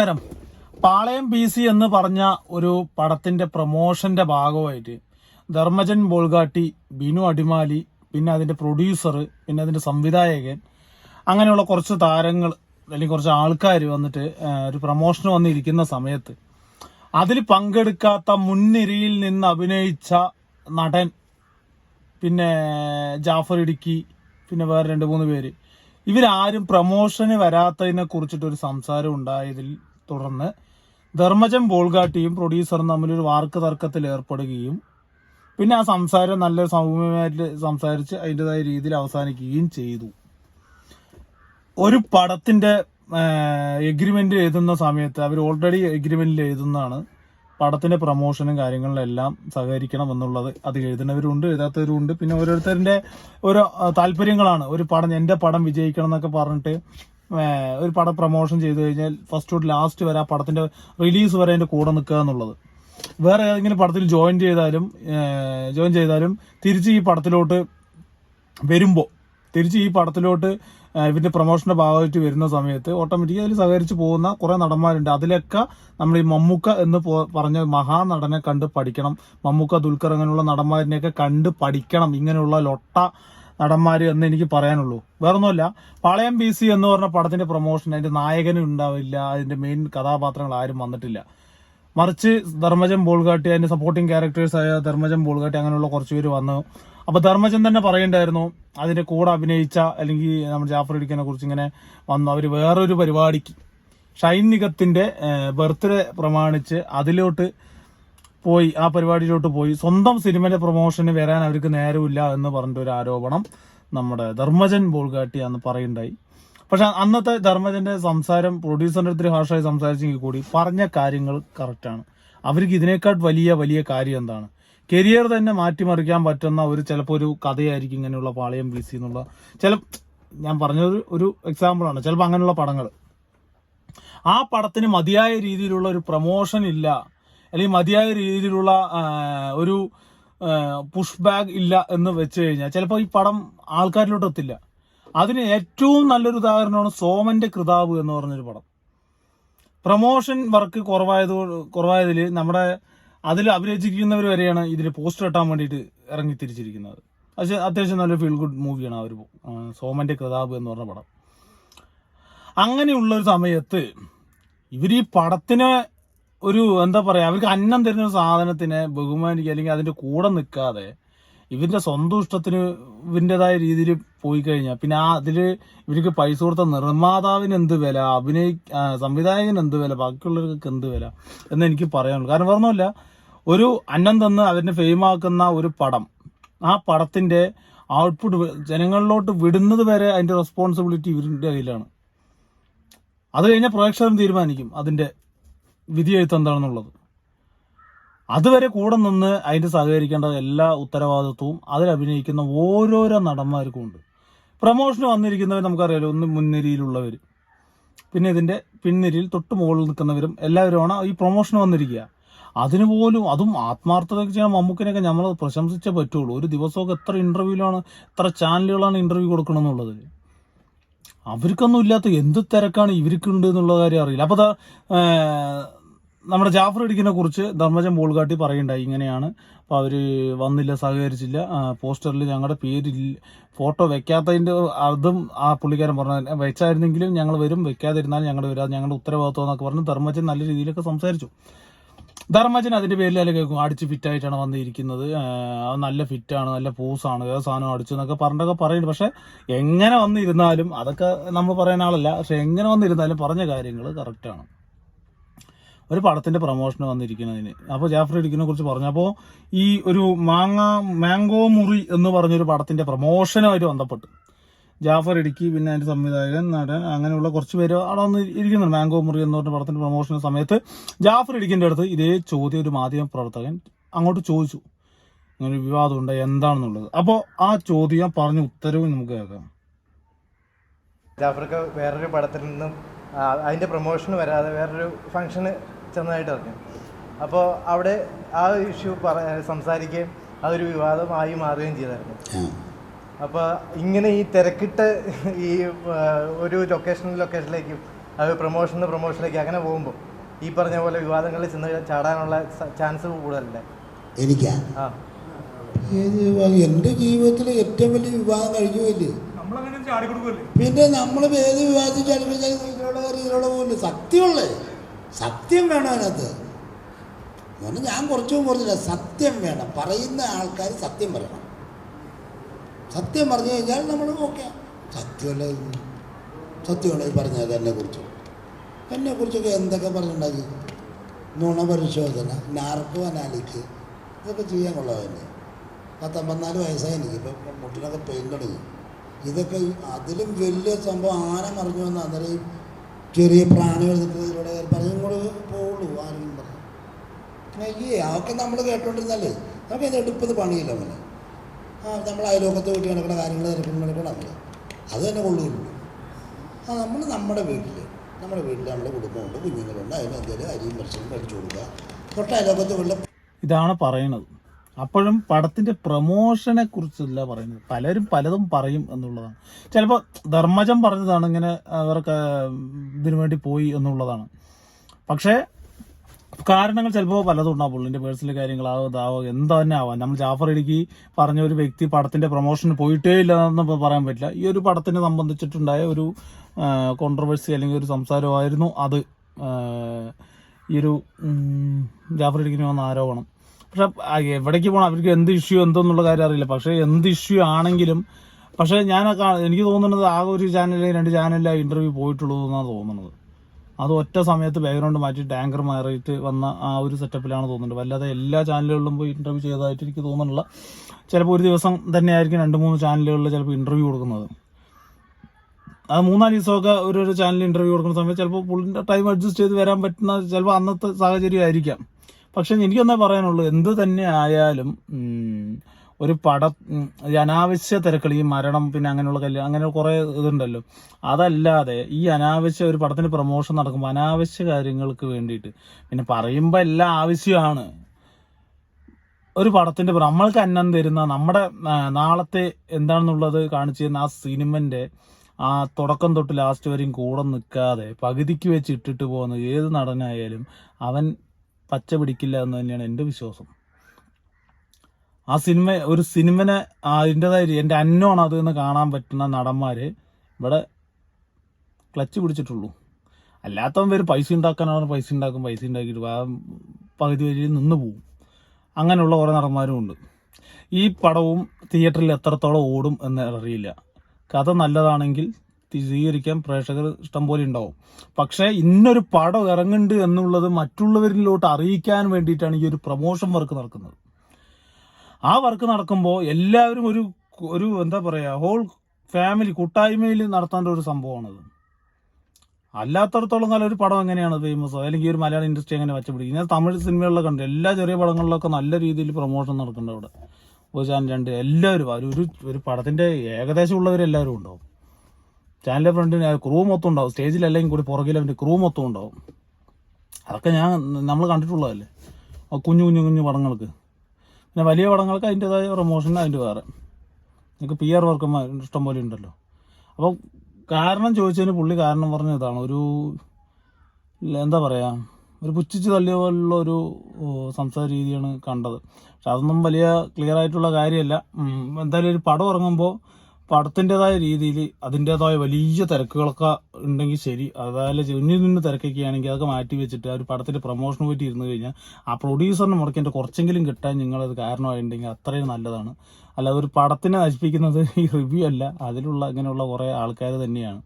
നമസ്കാരം. പാളയം P C എന്ന് പറഞ്ഞ ഒരു പടത്തിന്റെ പ്രൊമോഷന്റെ ഭാഗമായിട്ട് ധർമ്മജൻ ബോൾഗാട്ടി ബിനു അടിമാലി പിന്നെ അതിന്റെ പ്രൊഡ്യൂസർ പിന്നെ അതിന്റെ സംവിധായകൻ അങ്ങനെയുള്ള കുറച്ച് താരങ്ങൾ അല്ലെങ്കിൽ കുറച്ച് ആൾക്കാർ വന്നിട്ട് ഒരു പ്രൊമോഷന് വന്നിരിക്കുന്ന സമയത്ത് അതിൽ പങ്കെടുക്കാത്ത മുൻനിരയിൽ നിന്ന് അഭിനയിച്ച നടൻ പിന്നെ ജാഫർ ഇടുക്കി പിന്നെ വേറെ രണ്ട് മൂന്ന് പേര്. ഇവരാരും പ്രൊമോഷന് വരാത്തതിനെ കുറിച്ചിട്ടൊരു സംസാരം ഉണ്ടായതിൽ തുടർന്ന് ധർമ്മജൻ ബോൾഗാട്ടിയും പ്രൊഡ്യൂസറും തമ്മിലൊരു വാർക്ക് തർക്കത്തിൽ ഏർപ്പെടുകയും പിന്നെ ആ സംസാരം നല്ല സൗമ്യമായിട്ട് സംസാരിച്ച് അതിന്റെതായ രീതിയിൽ അവസാനിക്കുകയും ചെയ്തു. ഒരു പടത്തിന്റെ എഗ്രിമെന്റ് എഴുതുന്ന സമയത്ത് അവർ ഓൾറെഡി എഗ്രിമെന്റിൽ എഴുതുന്നതാണ്. പടത്തിന്റെ പ്രൊമോഷനും കാര്യങ്ങളിലെല്ലാം സഹകരിക്കണം എന്നുള്ളത് അത് എഴുതുന്നവരുണ്ട് എഴുതാത്തവരുണ്ട്. പിന്നെ ഓരോരുത്തരുടെ ഓരോ താല്പര്യങ്ങളാണ്. ഒരു പടം എന്റെ പടം വിജയിക്കണം എന്നൊക്കെ പറഞ്ഞിട്ട് ഒരു പടം പ്രൊമോഷൻ ചെയ്തു കഴിഞ്ഞാൽ ഫസ്റ്റ് ടു ലാസ്റ്റ് വരെ ആ പടത്തിന്റെ റിലീസ് വരെ അതിന്റെ കൂടെ നിൽക്കുക എന്നുള്ളത്. വേറെ ഏതെങ്കിലും പടത്തിൽ ജോയിൻ ചെയ്താലും ജോയിൻ ചെയ്താലും തിരിച്ച് ഈ പടത്തിലോട്ട് വരുമ്പോൾ തിരിച്ച് ഈ പടത്തിലോട്ട് ഇവന്റെ പ്രൊമോഷന്റെ ഭാഗമായിട്ട് വരുന്ന സമയത്ത് ഓട്ടോമാറ്റിക്കലി അതിൽ സഹകരിച്ച് പോകുന്ന കുറെ നടന്മാരുണ്ട്. അതിലൊക്കെ നമ്മൾ ഈ മമ്മൂക്ക എന്ന് പറഞ്ഞ മഹാനടനെ കണ്ട് പഠിക്കണം. മമ്മൂക്ക ദുൽഖർ അങ്ങനെയുള്ള നടന്മാരിനെയൊക്കെ കണ്ട് പഠിക്കണം. ഇങ്ങനെയുള്ള ലൊട്ട നടന്മാര് എന്ന് എനിക്ക് പറയാനുള്ളൂ. വേറൊന്നുമല്ല പാളയം ബി സി എന്ന് പറഞ്ഞ പടത്തിന്റെ പ്രൊമോഷൻ അതിന്റെ നായകനും ഉണ്ടാവില്ല അതിന്റെ മെയിൻ കഥാപാത്രങ്ങൾ ആരും വന്നിട്ടില്ല. മറിച്ച് ധർമ്മജൻ ബോൾഗാട്ടി അതിന്റെ സപ്പോർട്ടിംഗ് ക്യാരക്ടേഴ്സ് ആയ ധർമ്മജൻ ബോൾഗാട്ടി അങ്ങനെയുള്ള കുറച്ച് പേര് വന്നു. അപ്പൊ ധർമ്മജൻ തന്നെ പറയണ്ടായിരുന്നു അതിന്റെ കൂടെ അഭിനയിച്ച അല്ലെങ്കിൽ നമ്മുടെ ജാഫർ ഇടിക്കനെ കുറിച്ച് ഇങ്ങനെ വന്നു. അവർ വേറൊരു പരിപാടിക്ക്. ഷൈൻ നിഗത്തിന്റെ ബർത്ത്ഡേ പ്രമാണിച്ച് അതിലോട്ട് പോയി ആ പരിപാടിയിലോട്ട് പോയി. സ്വന്തം സിനിമയുടെ പ്രൊമോഷന് വരാൻ അവർക്ക് നേരമില്ല എന്ന് പറഞ്ഞിട്ട് ഒരു ആരോപണം നമ്മുടെ ധർമ്മജൻ ബോൾഗാട്ടി അന്ന് പറയുണ്ടായി. പക്ഷെ അന്നത്തെ ധർമ്മജന്റെ സംസാരം പ്രൊഡ്യൂസറിന്റെ അടുത്ത് ഹാർഷായി സംസാരിച്ചെങ്കിൽ കൂടി പറഞ്ഞ കാര്യങ്ങൾ കറക്റ്റാണ് അവർക്ക് ഇതിനേക്കാൾ വലിയ വലിയ കാര്യം എന്താണ്? കരിയർ തന്നെ മാറ്റിമറിക്കാൻ പറ്റുന്ന ഒരു ചിലപ്പോൾ ഒരു കഥയായിരിക്കും ഇങ്ങനെയുള്ള പാളയം ബി സി എന്നുള്ള. ചില ഞാൻ പറഞ്ഞൊരു ഒരു എക്സാമ്പിളാണ് ചിലപ്പോൾ അങ്ങനെയുള്ള പടങ്ങൾ. ആ പടത്തിന് മതിയായ രീതിയിലുള്ള ഒരു പ്രൊമോഷൻ ഇല്ല. അല്ലെങ്കിൽ മതിയായ രീതിയിലുള്ള ഒരു പുഷ് ബാഗ് ഇല്ല എന്ന് വെച്ച് കഴിഞ്ഞാൽ ചിലപ്പോൾ ഈ പടം ആൾക്കാരിലോട്ട് എത്തില്ല. അതിന് ഏറ്റവും നല്ലൊരു ഉദാഹരണമാണ് സോമന്റെ കൃതാവ് എന്ന് പറഞ്ഞൊരു പടം. പ്രൊമോഷൻ വർക്ക് കുറവായത് കുറവായതിൽ നമ്മുടെ അതിൽ അഭിനയിച്ചിരിക്കുന്നവർ വരെയാണ് ഇതിൽ പോസ്റ്റർ കെട്ടാൻ വേണ്ടിയിട്ട് ഇറങ്ങി തിരിച്ചിരിക്കുന്നത്. പക്ഷെ അത്യാവശ്യം നല്ല ഫീൽ ഗുഡ് മൂവിയാണ് ഒരു സോമന്റെ കൃതാവ് എന്ന് പറഞ്ഞ പടം. അങ്ങനെയുള്ള ഒരു സമയത്ത് ഇവർ ഈ പടത്തിന് ഒരു എന്താ പറയാ അവർക്ക് അന്നം തരുന്ന സാധനത്തിനെ ബഹുമാനിക്കുക അല്ലെങ്കിൽ അതിന്റെ കൂടെ നിൽക്കാതെ ഇവരുടെ സ്വന്തം ഇഷ്ടത്തിന് ഇവരുടേതായ രീതിയിൽ പോയി കഴിഞ്ഞാൽ പിന്നെ ആ അതിൽ ഇവർക്ക് പൈസ കൊടുത്ത നിർമ്മാതാവിന് എന്ത് വില അഭിനയി സംവിധായകന് എന്ത് വില ബാക്കിയുള്ളവർക്ക് എന്ത് വില എന്ന് എനിക്ക് പറയാനുള്ളൂ. കാരണം പറഞ്ഞല്ല ഒരു അന്നം തന്ന് അവരിനെ ഫെയിമാക്കുന്ന ഒരു പടം ആ പടത്തിന്റെ ഔട്ട്പുട്ട് ജനങ്ങളിലോട്ട് വിടുന്നത് വരെ അതിന്റെ റെസ്പോൺസിബിലിറ്റി ഇവരുടെ കയ്യിലാണ്. അത് കഴിഞ്ഞാൽ പ്രേക്ഷകരും തീരുമാനിക്കും അതിന്റെ വിധി എഴുത്ത് എന്താണെന്നുള്ളത്. അതുവരെ കൂടെ നിന്ന് അതിന്റെ സഹകരിക്കേണ്ട എല്ലാ ഉത്തരവാദിത്വവും അതിൽ അഭിനയിക്കുന്ന ഓരോരോ നടന്മാർക്കും ഉണ്ട്. പ്രമോഷന് വന്നിരിക്കുന്നവർ നമുക്കറിയാലോ ഒന്ന് മുൻനിരയിലുള്ളവർ പിന്നെ ഇതിന്റെ പിൻനിരയിൽ തൊട്ട് മുകളിൽ നിൽക്കുന്നവരും എല്ലാവരുമാണ് ഈ പ്രൊമോഷന് വന്നിരിക്കുക. അതിന് പോലും അതും ആത്മാർത്ഥതയൊക്കെ ചെയ്യണം. മമ്മൂക്കിനെയൊക്കെ നമ്മൾ പ്രശംസിച്ചേ പറ്റുള്ളൂ. ഒരു ദിവസമൊക്കെ എത്ര ഇന്റർവ്യൂലാണ് എത്ര ചാനലുകളാണ് ഇന്റർവ്യൂ കൊടുക്കണമെന്നുള്ളത്. അവർക്കൊന്നും ഇല്ലാത്ത എന്ത് തിരക്കാണ് ഇവർക്കുണ്ട് എന്നുള്ള കാര്യം അറിയില്ല. അപ്പൊ ദാ, ഏർ, നമ്മുടെ ജാഫർ ഇടിക്കിനെ കുറിച്ച് ധർമ്മജൻ ബോൾഗാട്ടി പറയുണ്ടായി ഇങ്ങനെയാണ്. അപ്പോൾ അവർ വന്നില്ല സഹകരിച്ചില്ല. പോസ്റ്ററിൽ ഞങ്ങളുടെ പേര് ഫോട്ടോ വെക്കാത്തതിന്റെ അതും ആ പുള്ളിക്കാരൻ പറഞ്ഞു വെച്ചായിരുന്നെങ്കിലും ഞങ്ങൾ വരും വെക്കാതിരുന്നാൽ ഞങ്ങൾ വരാം. ഞങ്ങളുടെ ഉത്തരവാദിത്വം എന്നൊക്കെ പറഞ്ഞ് ധർമ്മജൻ നല്ല രീതിയിലൊക്കെ സംസാരിച്ചു. ധർമ്മജൻ അതിന്റെ പേരിൽ അല്ല കേൾക്കും. അടിച്ച് ഫിറ്റായിട്ടാണ് വന്നിരിക്കുന്നത്. നല്ല ഫിറ്റാണ് നല്ല പൂസാണ്. ഏത് സാധനം അടിച്ചു എന്നൊക്കെ പറഞ്ഞൊക്കെ പറയുന്നുണ്ട് പക്ഷെ എങ്ങനെ വന്നിരുന്നാലും അതൊക്കെ നമ്മൾ പറയുന്ന ആളല്ല പക്ഷെ എങ്ങനെ വന്നിരുന്നാലും പറഞ്ഞ കാര്യങ്ങൾ കറക്റ്റാണ് ഒരു പടത്തിന്റെ പ്രൊമോഷൻ വന്നിരിക്കുന്നതിന്. അപ്പോൾ ജാഫർ ഇടിക്കിനെ കുറിച്ച് പറഞ്ഞു. അപ്പോൾ ഈ ഒരു മാങ്ങ മാംഗോ മുറി എന്ന് പറഞ്ഞൊരു പടത്തിന്റെ പ്രൊമോഷനുമായിട്ട് ബന്ധപ്പെട്ട് ജാഫർ ഇടുക്കി പിന്നെ അതിന്റെ സംവിധായകൻ നടൻ അങ്ങനെയുള്ള കുറച്ച് പേര് അവിടെ വന്ന് ഇരിക്കുന്നുണ്ട്. മാംഗോ മുറി എന്ന് പറഞ്ഞ പടത്തിന്റെ പ്രൊമോഷൻ സമയത്ത് ജാഫർ ഇടുക്കിന്റെ അടുത്ത് ഇതേ ചോദ്യം ഒരു മാധ്യമ പ്രവർത്തകൻ അങ്ങോട്ട് ചോദിച്ചു. അങ്ങനെ ഒരു വിവാദം ഉണ്ട് എന്താണെന്നുള്ളത്. അപ്പോൾ ആ ചോദ്യം പറഞ്ഞ ഉത്തരവ് നമുക്ക് കേൾക്കാം. ജാഫർക്ക് വേറൊരു പടത്തിൽ നിന്നും അതിന്റെ പ്രൊമോഷൻ വരാതെ വേറൊരു ഫംഗ്ഷന് ചെന്നതായിട്ട് അറിഞ്ഞു. അപ്പോൾ അവിടെ ആ ഇഷ്യൂ പറ സംസാരിക്കുകയും അതൊരു വിവാദമായി മാറുകയും ചെയ്തായിരുന്നു. അപ്പോൾ ഇങ്ങനെ ഈ തിരക്കിട്ട് ഈ ഒരു ലൊക്കേഷൻ ലൊക്കേഷനിലേക്കും അത് പ്രൊമോഷനിൽ പ്രൊമോഷനിലേക്ക് അങ്ങനെ പോകുമ്പോൾ ഈ പറഞ്ഞ പോലെ വിവാദങ്ങളിൽ ചെന്ന് ചാടാനുള്ള ചാൻസ് കൂടുതലല്ലേ? എനിക്കാ? എന്റെ ജീവിതത്തിൽ ഏറ്റവും വലിയ വിവാഹം കഴിഞ്ഞു പോയില്ലേ? പിന്നെ നമ്മൾ ഏത് വിവാഹത്തിൽ ചടിപ്പിച്ചാൽ ഇതിലുള്ള പോകില്ല സത്യമുള്ളേ. സത്യം വേണം അതിനകത്ത് പറഞ്ഞാൽ ഞാൻ കുറച്ചും കുറച്ചില്ല സത്യം വേണം. പറയുന്ന ആൾക്കാർ സത്യം പറയണം. സത്യം പറഞ്ഞു കഴിഞ്ഞാൽ നമ്മൾ ഓക്കെ. സത്യമല്ല. സത്യമാണ് ഈ പറഞ്ഞത് എന്നെ കുറിച്ചൊക്കെ എന്തൊക്കെ പറഞ്ഞിട്ടുണ്ടാക്കി നുണ പരിശോധന നാർക്കോ അനാലിക്ക് ഇതൊക്കെ ചെയ്യാൻ കൊള്ളാമല്ലേ പത്തമ്പത്തിനാല് വയസ്സായി എനിക്ക്. ഇപ്പം മുട്ടിനൊക്കെ പെയിൻ തുടങ്ങി. ഇതൊക്കെ അതിലും വലിയ സംഭവം ആന മറിഞ്ഞു വന്ന അന്നേരം ചെറിയ പ്രാണികൾ നിൽക്കുന്നതിലൂടെ പറഞ്ഞും കൂടെ പോവുള്ളൂ ആരെങ്കിലും പറഞ്ഞു അയ്യേ അതൊക്കെ നമ്മൾ കേട്ടോണ്ടിരുന്നല്ലേ നമുക്ക് ഇത് എടുപ്പത് പണിയില്ല അവന് ആ നമ്മൾ അയലോക്കത്ത് വീട്ടിൽ നടക്കുന്ന കാര്യങ്ങൾ തിരക്കുന്ന നടക്കണം നമ്മൾ അത് തന്നെ കൊള്ളുകയുള്ളൂ. ആ നമ്മൾ നമ്മുടെ വീട്ടിൽ നമ്മുടെ വീട്ടിൽ നമ്മുടെ കുടുംബമുണ്ട് കുഞ്ഞുങ്ങളുണ്ട് അതിന് എന്തെങ്കിലും അരിയും പറിച്ചും മേടിച്ചു കൊടുക്കുക. തൊട്ട അയലോക്കത്ത് വീട്ടിൽ ഇതാണ് പറയുന്നത്. അപ്പോഴും പടത്തിന്റെ പ്രൊമോഷനെ കുറിച്ചല്ല പറയുന്നത്. പലരും പലതും പറയും എന്നുള്ളതാണ്. ചിലപ്പോൾ ധർമ്മജം പറഞ്ഞതാണ് ഇങ്ങനെ അവർക്ക് ഇതിനു വേണ്ടി പോയി എന്നുള്ളതാണ്. പക്ഷേ കാരണങ്ങൾ ചിലപ്പോൾ പലതും ഉണ്ടാവും. പുള്ളിന്റെ പേഴ്സണൽ കാര്യങ്ങളാവും ഇതാവോ എന്താ തന്നെ ആവാം. നമ്മൾ ജാഫർ ഇടുക്കി പറഞ്ഞ ഒരു വ്യക്തി പടത്തിന്റെ പ്രൊമോഷന് പോയിട്ടേ ഇല്ല എന്ന് പറയാൻ പറ്റില്ല. ഈ ഒരു പടത്തിനെ സംബന്ധിച്ചിട്ടുണ്ടായ ഒരു കോൺട്രവേഴ്സി അല്ലെങ്കിൽ ഒരു സംസാരമായിരുന്നു അത്. ഈ ഒരു ജാഫർ ഇടുക്കിന് വന്ന ആരോപണം. പക്ഷെ എവിടേക്ക് പോകണം അവർക്ക് എന്ത് ഇഷ്യൂ എന്തെന്നുള്ള കാര്യം അറിയില്ല. പക്ഷെ എന്ത് ഇഷ്യൂ ആണെങ്കിലും പക്ഷെ ഞാൻ എനിക്ക് തോന്നുന്നത് ആകെ ഒരു ചാനലിൽ രണ്ട് ചാനലിലെ ഇന്റർവ്യൂ പോയിട്ടുള്ളൂ എന്നാണ് തോന്നുന്നത്. അത് ഒറ്റ സമയത്ത് ബാക്ക്ഗ്രൗണ്ട് മാറ്റി ടാങ്കർ മാറിയിട്ട് വന്ന ആ ഒരു സെറ്റപ്പിലാണ് തോന്നുന്നത്. വല്ലാതെ എല്ലാ ചാനലുകളിലും പോയി ഇന്റർവ്യൂ ചെയ്തതായിട്ട് എനിക്ക് തോന്നുന്നില്ല. ചിലപ്പോൾ ഒരു ദിവസം തന്നെയായിരിക്കും രണ്ട് മൂന്ന് ചാനലുകളിൽ ചിലപ്പോൾ ഇന്റർവ്യൂ കൊടുക്കുന്നത്. അത് മൂന്നാൽ ദിവസമൊക്കെ ഒരു ഒരു ചാനലിൽ ഇന്റർവ്യൂ കൊടുക്കുന്ന സമയത്ത് ചിലപ്പോൾ പുള്ളിന്റെ ടൈം അഡ്ജസ്റ്റ് ചെയ്ത് വരാൻ പറ്റുന്ന ചിലപ്പോൾ അന്നത്തെ സാഹചര്യം ആയിരിക്കാം. പക്ഷെ എനിക്കൊന്നേ പറയാനുള്ളൂ. എന്ത് തന്നെ ആയാലും ഒരു പട ഈ അനാവശ്യ തിരക്കൾ ഈ മരണം പിന്നെ അങ്ങനെയുള്ള കല്യാണം അങ്ങനെ കുറെ ഇതുണ്ടല്ലോ. അതല്ലാതെ ഈ അനാവശ്യ ഒരു പടത്തിന് പ്രൊമോഷൻ നടക്കുമ്പോൾ അനാവശ്യ കാര്യങ്ങൾക്ക് വേണ്ടിയിട്ട് പിന്നെ പറയുമ്പോൾ എല്ലാം ആവശ്യമാണ്. ഒരു പടത്തിന്റെ നമ്മൾക്ക് അന്നം തരുന്ന നമ്മുടെ നാളത്തെ എന്താണെന്നുള്ളത് കാണിച്ചു തരുന്ന ആ സിനിമന്റെ ആ തുടക്കം തൊട്ട് ലാസ്റ്റ് വരെയും കൂടെ നിൽക്കാതെ പകുതിക്ക് വെച്ച് ഇട്ടിട്ട് പോകുന്ന ഏത് നടനായാലും അവൻ പച്ച പിടിക്കില്ല എന്ന് തന്നെയാണ് എന്റെ വിശ്വാസം. ആ സിനിമ ഒരു സിനിമനെ അതിന്റെതായ എന്റെ അന്നോണം അത് എന്ന് കാണാൻ പറ്റുന്ന നടന്മാർ ഇവിടെ ക്ലച്ച് പിടിച്ചിട്ടുള്ളൂ. അല്ലാത്തവൻ പേര് പൈസ ഉണ്ടാക്കാനാണ് പൈസ ഉണ്ടാക്കും പൈസ ഉണ്ടാക്കിയിട്ട് ആ പകുതി വഴി നിന്ന് പോവും. അങ്ങനെയുള്ള കുറേ നടന്മാരും ഉണ്ട്. ഈ പടവും തിയേറ്ററിൽ എത്രത്തോളം ഓടും എന്ന് അറിയില്ല. കഥ നല്ലതാണെങ്കിൽ സ്വീകരിക്കാൻ പ്രേക്ഷകർ ഇഷ്ടം പോലെ ഉണ്ടാവും. പക്ഷേ ഇന്നൊരു പടം ഇറങ്ങുന്നുണ്ട് എന്നുള്ളത് മറ്റുള്ളവരിലോട്ട് അറിയിക്കാൻ വേണ്ടിയിട്ടാണ് ഈ ഒരു പ്രൊമോഷൻ വർക്ക് നടക്കുന്നത്. ആ വർക്ക് നടക്കുമ്പോൾ എല്ലാവരും ഒരു ഒരു എന്താ പറയുക ഹോൾ ഫാമിലി കൂട്ടായ്മയിൽ നടത്തേണ്ട ഒരു സംഭവമാണത്. അല്ലാത്തടത്തോളം കാലം ഒരു പടം എങ്ങനെയാണ് ഫേമസ് അല്ലെങ്കിൽ ഒരു മലയാളം ഇൻഡസ്ട്രി എങ്ങനെ വച്ചപിടിക്കും? ഞാൻ തമിഴ് സിനിമകളിലൊക്കെ കണ്ടു എല്ലാ ചെറിയ പടങ്ങളിലൊക്കെ നല്ല രീതിയിൽ പ്രൊമോഷൻ നടക്കുന്നുണ്ട് അവിടെ. ഒരു ചാനൽ രണ്ട്. എല്ലാവരും ഒരു ഒരു പടത്തിന്റെ ഏകദേശം ഉള്ളവരെല്ലാവരും ഉണ്ടാവും. ചാനലിന്റെ ഫ്രണ്ടിന് ക്രൂ മൊത്തം ഉണ്ടാവും. സ്റ്റേജിലല്ലെങ്കിൽ കൂടി പുറകിൽ അവന്റെ ക്രൂ മൊത്തം ഉണ്ടാവും. അതൊക്കെ ഞാൻ നമ്മൾ കണ്ടിട്ടുള്ളതല്ലേ? കുഞ്ഞു കുഞ്ഞു കുഞ്ഞു പടങ്ങൾക്ക് പിന്നെ വലിയ പടങ്ങൾക്ക് അതിന്റെതായ പ്രൊമോഷൻ അതിന്റെ വേറെ. നിങ്ങൾക്ക് പി ആർ വർക്കന്മാർ ഇഷ്ടം പോലെ ഉണ്ടല്ലോ. അപ്പോൾ കാരണം ചോദിച്ചതിന് പുള്ളി കാരണം പറഞ്ഞ ഇതാണ്. ഒരു എന്താ പറയുക ഒരു പുച്ഛിച്ച് തള്ളിയ പോലുള്ള ഒരു സംസാര രീതിയാണ് കണ്ടത്. പക്ഷെ അതൊന്നും വലിയ ക്ലിയർ ആയിട്ടുള്ള കാര്യമല്ല. എന്തായാലും ഒരു പടം ഇറങ്ങുമ്പോൾ പടത്തിന്റെതായ രീതിയിൽ അതിന്റെതായ വലിയ തിരക്കുകളൊക്കെ ഉണ്ടെങ്കിൽ ശരി. അതായത് ചെന്നി നിന്ന് തിരക്കൊക്കെയാണെങ്കിൽ അതൊക്കെ മാറ്റി വെച്ചിട്ട് ആ ഒരു പടത്തിന്റെ പ്രൊമോഷന് പോയിട്ട് ഇരുന്ന് കഴിഞ്ഞാൽ ആ പ്രൊഡ്യൂസറിന് മുടക്കേണ്ട കുറച്ചെങ്കിലും കിട്ടാൻ നിങ്ങളത് കാരണമായിട്ടുണ്ടെങ്കിൽ അത്രയും നല്ലതാണ്. അല്ലാതെ ഒരു പടത്തിനെ നശിപ്പിക്കുന്നത് ഈ റിവ്യൂ അല്ല. അതിലുള്ള ഇങ്ങനെയുള്ള കുറേ ആൾക്കാർ തന്നെയാണ്.